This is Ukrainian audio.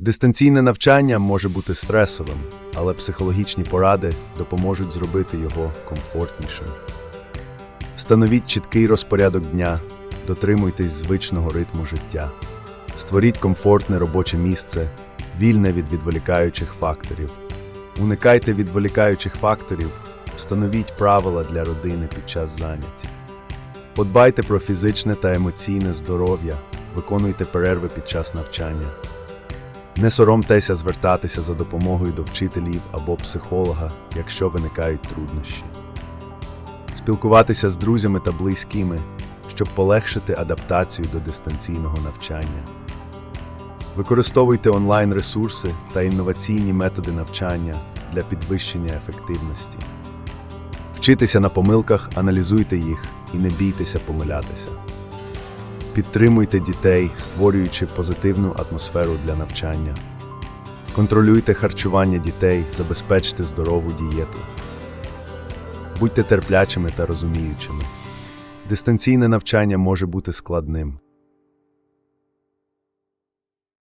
Дистанційне навчання може бути стресовим, але психологічні поради допоможуть зробити його комфортнішим. Встановіть чіткий розпорядок дня, дотримуйтесь звичного ритму життя. Створіть комфортне робоче місце, вільне від відволікаючих факторів. Уникайте відволікаючих факторів, встановіть правила для родини під час занять. Подбайте про фізичне та емоційне здоров'я, виконуйте перерви під час навчання. Не соромтеся звертатися за допомогою до вчителів або психолога, якщо виникають труднощі. Спілкуватися з друзями та близькими, щоб полегшити адаптацію до дистанційного навчання. Використовуйте онлайн-ресурси та інноваційні методи навчання для підвищення ефективності. Вчитися на помилках, аналізуйте їх і не бійтеся помилятися. Підтримуйте дітей, створюючи позитивну атмосферу для навчання. Контролюйте харчування дітей, забезпечте здорову дієту. Будьте терплячими та розуміючими. Дистанційне навчання може бути складним,